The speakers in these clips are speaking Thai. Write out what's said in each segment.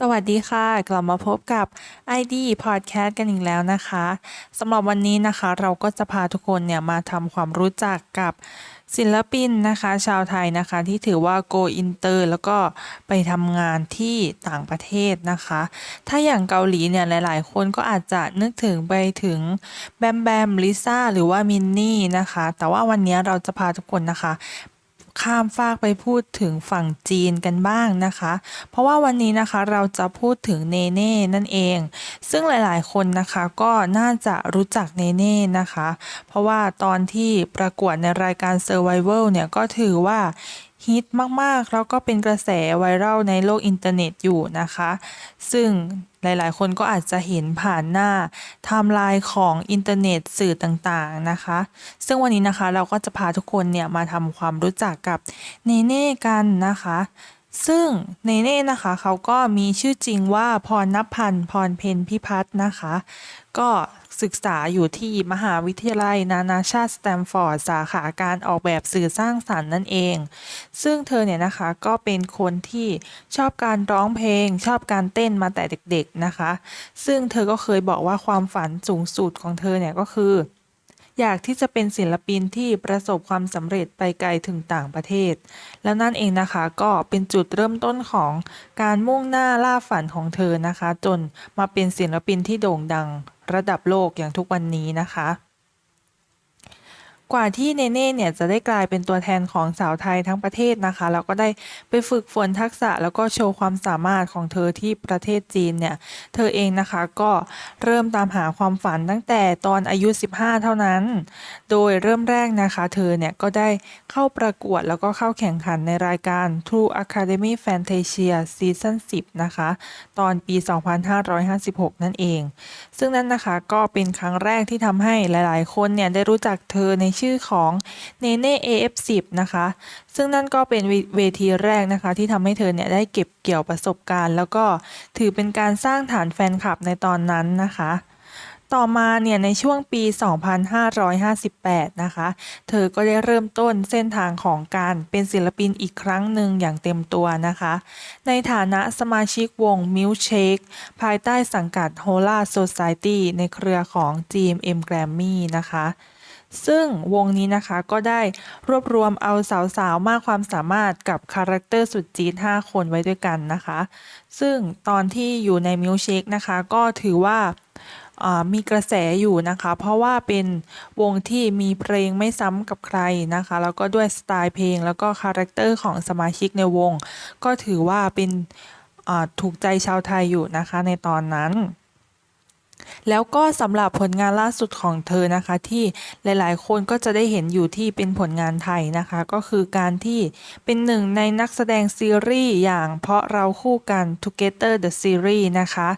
สวัสดีค่ะ กลับมาพบกับ ID Podcast กันอีกแล้วนะคะสำหรับวันนี้นะคะเราก็จะพาทุกคนเนี่ยมาทำความรู้จักกับศิลปินนะคะ ชาวไทยนะคะ ที่ถือว่า go inter แล้วก็ไปทำงานที่ต่างประเทศนะคะ ถ้าอย่างเกาหลีเนี่ยหลาย ๆ คนก็อาจจะนึกถึงไปถึงแบมแบมลิซ่าหรือว่ามินนี่นะคะ แต่ว่าวันนี้เราจะพาทุกคนนะคะ ข้ามฟากไปพูดถึงฝั่งจีนกันบ้างนะคะ เพราะว่าวันนี้นะคะเราจะพูดถึงเนเน่นั่นเอง ซึ่งหลายๆ คนนะคะก็น่าจะรู้จักเนเน่นะคะ เพราะว่าตอนที่ประกวดในรายการ Survival เนี่ยก็ถือว่า ฮิตมากๆ แล้วก็เป็นกระแสไวรัลในโลกอินเทอร์เน็ตอยู่นะคะ ซึ่งหลายๆ คนก็อาจจะเห็นผ่านหน้าไทม์ไลน์ของอินเทอร์เน็ตสื่อต่างๆนะคะ ซึ่งวันนี้นะคะเราก็จะพาทุกคนเนี่ยมาทำความรู้จักกับเนเน่กันนะคะ ซึ่งเนเน่นะคะเขาก็มีชื่อจริงว่าพรณพันธ์พรเพนพิพัฒน์นะคะ ก็ศึกษาอยู่ที่มหาวิทยาลัยนานาชาติสแตมฟอร์ดสาขาการออกแบบสื่อสร้างสรรค์นั่นเอง ซึ่งเธอเนี่ยนะคะก็เป็นคนที่ชอบการร้องเพลง ชอบการเต้นมาแต่เด็กๆนะคะ ซึ่งเธอก็เคยบอกว่าความฝันสูงสุดของเธอเนี่ยก็คือ อยากที่จะเป็นศิลปินที่ประสบความสำเร็จไปไกลถึงต่างประเทศ แล้วนั่นเองนะคะก็เป็นจุดเริ่มต้นของการมุ่งหน้าล่าฝันของเธอนะคะ จนมาเป็นศิลปินที่โด่งดังระดับโลกอย่างทุกวันนี้นะคะ กว่าที่เนเน่เนี่ยจะได้กลายเป็นตัวแทนของสาวไทยทั้งประเทศนะคะ แล้วก็ได้ไปฝึกฝนทักษะแล้วก็โชว์ความสามารถของเธอที่ประเทศจีนเนี่ย เธอเองนะคะก็เริ่มตามหาความฝันตั้งแต่ตอนอายุ 15 เท่านั้น โดยเริ่มแรกนะคะ เธอเนี่ยก็ได้เข้าประกวดแล้วก็เข้าแข่งขันในรายการ True Academy Fantasia Season 10 นะคะ ตอนปี 2556 นั่นเอง ซึ่งนั่นนะคะก็เป็นครั้งแรกที่ทำให้หลาย ๆ คนเนี่ยได้รู้จักเธอในชื่อของเนเน่ AF10 นะคะ ซึ่งนั่นก็เป็นเวทีแรกนะคะ ที่ทำให้เธอเนี่ยได้เก็บเกี่ยวประสบการณ์ แล้วก็ถือเป็นการสร้างฐานแฟนคลับในตอนนั้นนะคะต่อมาเนี่ยในช่วงปี 2558 นะคะ เธอก็ได้เริ่มต้นเส้นทางของการเป็นศิลปินอีกครั้งหนึ่งอย่างเต็มตัวนะคะ ในฐานะสมาชิกวง Milkshake ภายใต้สังกัด Hola Society ในเครือของ GMM Grammy นะคะ ซึ่งวงนี้นะคะก็ได้รวบรวมเอาสาวๆ มากความสามารถกับคาแรคเตอร์สุดจี๊ด5คนไว้ด้วยกันนะคะ ซึ่งตอนที่อยู่ใน Milkshake นะคะก็ถือว่ามีกระแสอยู่นะคะ เพราะว่าเป็นวงที่มีเพลงไม่ซ้ำกับใครนะคะ แล้วก็ด้วยสไตล์เพลงแล้วก็คาแรคเตอร์ของสมาชิกในวง ก็ถือว่าเป็นถูกใจชาวไทยอยู่นะคะในตอนนั้น แล้วก็สำหรับผลงานล่าสุดของเธอนะคะ ที่หลายๆ คนก็จะได้เห็นอยู่ที่เป็นผลงานไทยนะคะ ก็คือการที่เป็นหนึ่งในนักแสดงซีรีส์อย่างเพราะเราคู่กัน Together the Series นะคะ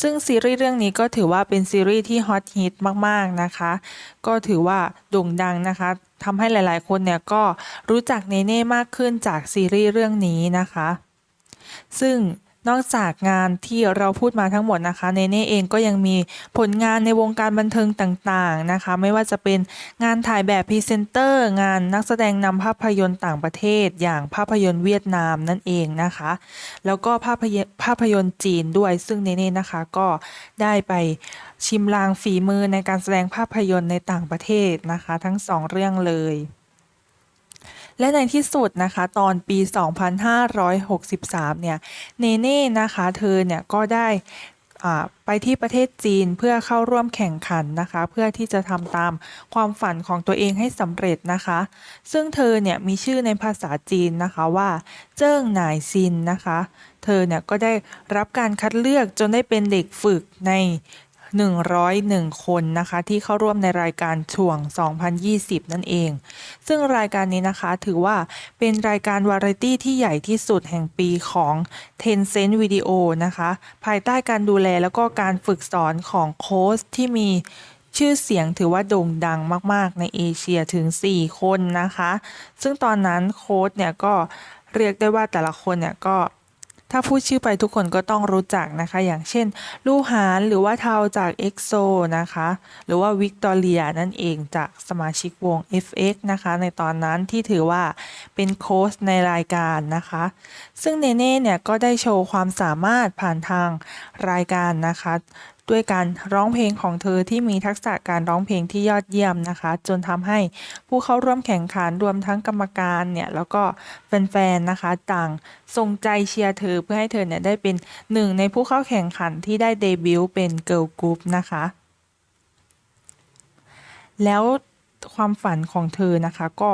ซึ่งซีรีส์เรื่องนี้ก็ถือว่าเป็นซีรีส์ที่ฮอตฮิตมาก ๆ นะคะ ก็ถือว่าโด่งดังนะคะทำให้หลาย ๆ คนเนี่ยก็รู้จักเนเน่มากขึ้นจากซีรีส์เรื่องนี้นะคะ ซึ่ง นอกจากงานที่เราพูดมาทั้งหมดนะคะเนเน่เองก็ยังมีผลงานในวงการบันเทิงต่างๆนะคะ ไม่ว่าจะเป็นงานถ่ายแบบพรีเซนเตอร์ งานนักแสดงนำภาพยนตร์ต่างประเทศ อย่างภาพยนตร์เวียดนามนั่นเองนะคะ แล้วก็ภาพยนภาพยนตร์จีนด้วยซึ่งเนเน่นะคะก็ได้ไปชิมลางฝีมือในการแสดงภาพยนตร์ในต่างประเทศนะคะ ทั้งสองเรื่องเลย และในที่สุดนะคะ ตอนปี 2563 เนี่ย เนเน่นะคะ เธอเนี่ยก็ได้ไปที่ประเทศจีนเพื่อเข้าร่วมแข่งขันนะคะ เพื่อที่จะทำตามความฝันของตัวเองให้สำเร็จนะคะ ซึ่งเธอเนี่ยมีชื่อในภาษาจีนนะคะว่า เจิ้งหน่ายซินนะคะ เธอเนี่ยก็ได้รับการคัดเลือกจนได้เป็นเด็กฝึกใน 101 คนนะคะ ที่เข้าร่วมในรายการช่วง 2020 นั่นเอง ซึ่งรายการนี้นะคะถือว่าเป็นรายการวาไรตี้ที่ใหญ่ที่สุดแห่งปีของ Tencent Video นะคะ ภายใต้การดูแลแล้วก็การฝึกสอนของโค้ชที่มีชื่อเสียงถือว่าโด่งดังมาก ๆ ในเอเชียถึง 4 คนนะคะ ซึ่งตอนนั้นโค้ชเนี่ยก็เรียกได้ว่าแต่ละคนเนี่ยก็ ถ้าพูดชื่อไปทุกคนก็ต้องรู้จักนะคะ อย่างเช่น ลูหานหรือว่าเทาจากเอ็กโซนะคะ หรือว่าวิกตอเรียนั่นเองจากสมาชิกวง FX นะคะ ในตอนนั้นที่ถือว่าเป็นโค้ชในรายการนะคะ ซึ่งเนเน่เนี่ยก็ได้โชว์ความสามารถผ่านทางรายการนะคะ ด้วยการร้องเพลงของเธอที่มีทักษะการร้องเพลงที่ยอดเยี่ยมนะคะ จนทำให้ผู้เข้าร่วมแข่งขันรวมทั้งกรรมการเนี่ยแล้วก็แฟนๆนะคะต่างส่งใจเชียร์เธอเพื่อให้เธอเนี่ยได้เป็นหนึ่งในผู้เข้าแข่งขันที่ได้เดบิวต์เป็นเกิร์ลกรุ๊ปนะคะ แล้วความฝันของเธอนะคะ ก็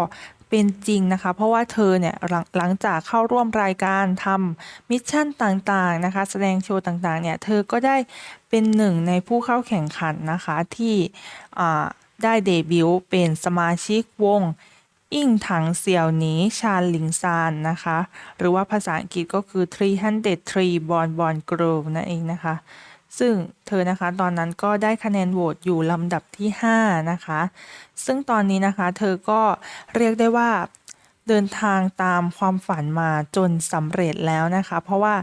เป็นจริงนะคะ เพราะว่าเธอเนี่ยหลังหลังจากเข้าร่วมรายการทำมิชชั่นต่างๆนะคะ แสดงโชว์ต่างๆเนี่ยเธอก็ได้เป็นหนึ่งในผู้เข้าแข่งขันนะคะที่ได้เดบิวต์เป็นสมาชิกวงอิงถังเสี่ยวหนีชาหลิงซานนะคะ หรือว่าภาษาอังกฤษก็คือ 303 Born Born Girl นั่นเองนะคะ ซึ่งเธอนะคะตอนนั้นก็ได้คะแนนโหวตอยู่ลำดับที่ 5 นะคะ ซึ่งตอนนี้นะคะเธอก็เรียกได้ว่าเดินทางตามความฝันมาจนสำเร็จแล้วนะคะ เพราะว่า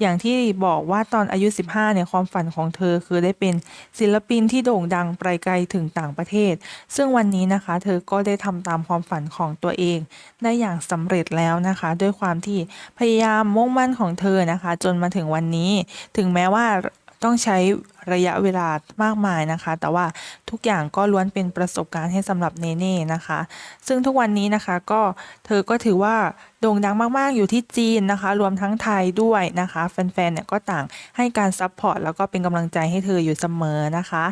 อย่างที่บอกว่าตอนอายุ 15 เนี่ยความฝันของเธอคือได้เป็นศิลปินที่โด่งดังไปไกลถึงต่างประเทศ ซึ่งวันนี้นะคะ เธอก็ได้ทำตามความฝันของตัวเอง ได้อย่างสำเร็จแล้วนะคะ ด้วยความที่พยายามมุ่งมั่นของเธอนะคะ จนมาถึงวันนี้ ถึงแม้ว่า ต้องใช้ระยะเวลามากมายนะคะ แต่ว่าทุกอย่างก็ล้วนเป็นประสบการณ์ให้สำหรับเนเน่นะคะ ซึ่งทุกวันนี้นะคะก็เธอก็ถือว่าโด่งดังมากๆอยู่ที่จีนนะคะ รวมทั้งไทยด้วยนะคะ แฟนๆเนี่ยก็ต่างให้การซัพพอร์ตแล้วก็เป็นกำลังใจให้เธออยู่เสมอนะคะ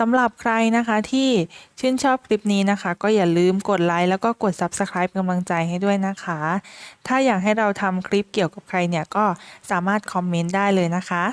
สำหรับใครนะคะที่ชื่นชอบคลิปนี้นะคะ ก็อย่าลืมกดไลค์แล้วก็กด Subscribe เป็นกำลังใจให้ด้วยนะคะ ถ้าอยากให้เราทำคลิปเกี่ยวกับใครเนี่ยก็สามารถคอมเมนต์ได้เลยนะคะ